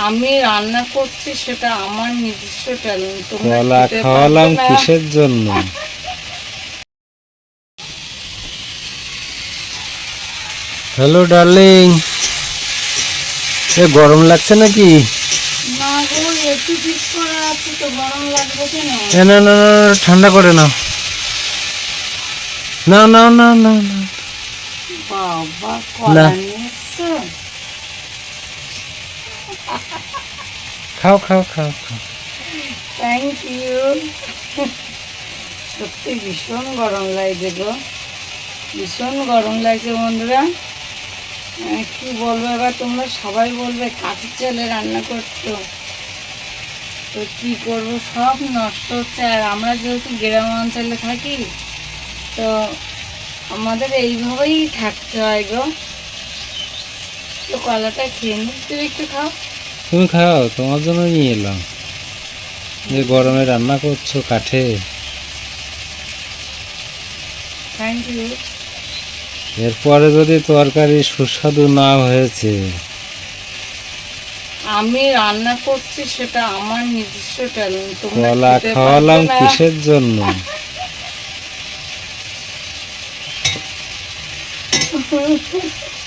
আমি রান্না করছি সেটা আমার নিজস্ব ট্যালেন্ট কলা খাওয়ালাম কিসের জন্য? হ্যালো ডার্লিং এ গরম লাগছে নাকি? না না না ঠান্ডা করে নাও। না না না না না। বাবা না। কলা? খাও খাও খাও খাও। থ্যাংক ইউ সত্যি ভীষণ গরম লাগছে গো। ভীষণ গরম লাগছে বন্ধুরা। কি বলব এবার তোমরা সবাই বলবে, কাঠের চালে রান্না করতো তো কি করব? সব নষ্ট হচ্ছে। আর আমরা যেহেতু গ্রাম অঞ্চলে থাকি, তো আমাদের এইভাবেই থাকতে হয় গো। তো কলাটা খেয়ে নি। তুমি একটু খাও। তুমি খাও তোমার জন্য নিয়ে এলাম। যে গরমে রান্না করছ কাঠে। থ্যাংক ইউ এরপরে যদি তরকারি সুস্বাদু না হয়েছে। আমি রান্না করছি সেটা আমার নিজস্ব ট্যালেন্ট কলা খাওয়ালাম। কিসের জন্য?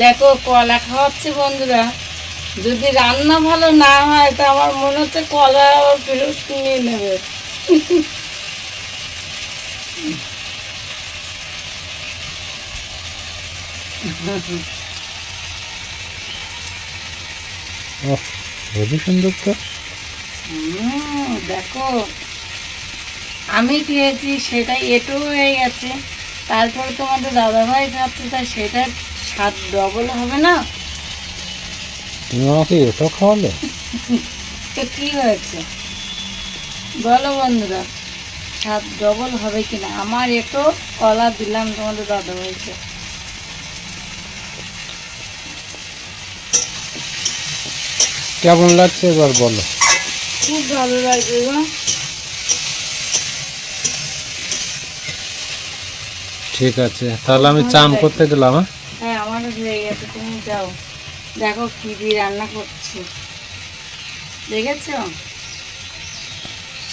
দেখো কলা খাওয়াচ্ছে বন্ধুরা। যদি রান্না ভালো না হয় তা আমার মনে হচ্ছে কলা আবার ফেরত নিয়ে নেবে। ওহ, সুন্দর তো। দেখো। আমি খেয়েছি সেটাই এটু হয়ে গেছে। তারপরে তোমাদের দাদাভাই খাচ্ছে তাই সেটার স্বাদ ডবল হবে না? তুমি আমাকে এটাও খাওয়ালে? তো কি হয়েছে? বলো বন্ধুরা স্বাদ ডবল হবে কিনা? আমার এটো কলা দিলাম তোমাদের দাদা ভাইকে কেমন লাগছে এবার বলো? খুব ভালো লাগবে গো। ঠিক আছে তাহলে আমি চান করতে গেলাম হ্যাঁ? আমারও হয়ে গেছে তুমি যাও। দেখো কি দিয়ে রান্না করছি। দেখেছ?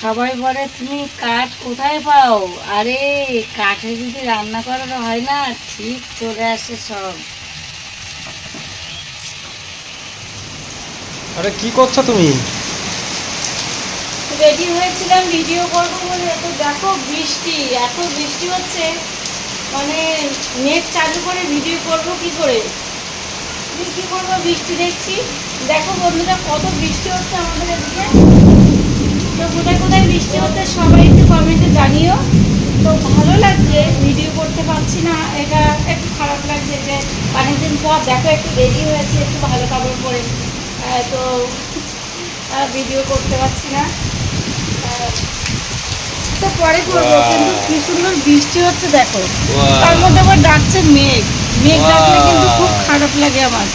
সবাই বলে তুমি কাঠ কোথায় পাও? আরে কাঠে যদি রান্না করানো হয় না ঠিক চলে আসে সব। আরে কি করছ তুমি? রেডি হয়েছিলাম ভিডিও করব বলে। এত দেখো বৃষ্টি এত বৃষ্টি হচ্ছে। মানে নেট চালু করে ভিডিও করব কি করে? কি করব বৃষ্টি দেখছি? দেখো বন্ধুরা, কত বৃষ্টি হচ্ছে আমাদের এদিকে। তো কোথায় কোথায় বৃষ্টি হচ্ছে সবাই একটু কমেন্টে জানিও। তো ভালো লাগছে ভিডিও করতে পারছি না। এটা একটু খারাপ লাগছে যে অনেকদিন পর দেখো একটু দেরি হয়েছে, একটু ভালো কাপড় পরে তো ভিডিও করতে পারছি না। তো পরে করব কিন্তু কি সুন্দর বৃষ্টি হচ্ছে দেখো। তার মধ্যে আবার ডাকছে মেঘ। মেঘ ডাকলে কিন্তু খুব খারাপ লাগে আমার।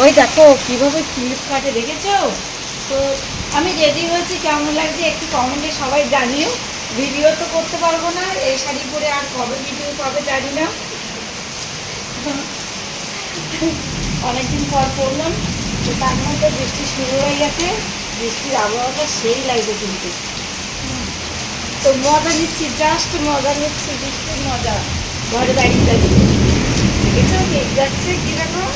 ওই দেখো কীভাবে ক্লিপ কাটে দেখেছ? তো আমি রেডি হয়েছি কেমন লাগছে একটু কমেন্টে সবাই জানিও। ভিডিও তো করতে পারব না এই শাড়ি পরে আর কবে ভিডিও কবে জানি না। অনেকদিন পর পড়লাম তো তার মধ্যে বৃষ্টি শুরু হয়ে গেছে। বৃষ্টির আবহাওয়াটা সেই লাগবে কিন্তু। তো মজা নিচ্ছি জাস্ট মজা নিচ্ছি বৃষ্টির মজা। ঘরে দাঁড়িয়ে দাঁড়িয়ে। দেখেছ? মেঘ যাচ্ছে কীরকম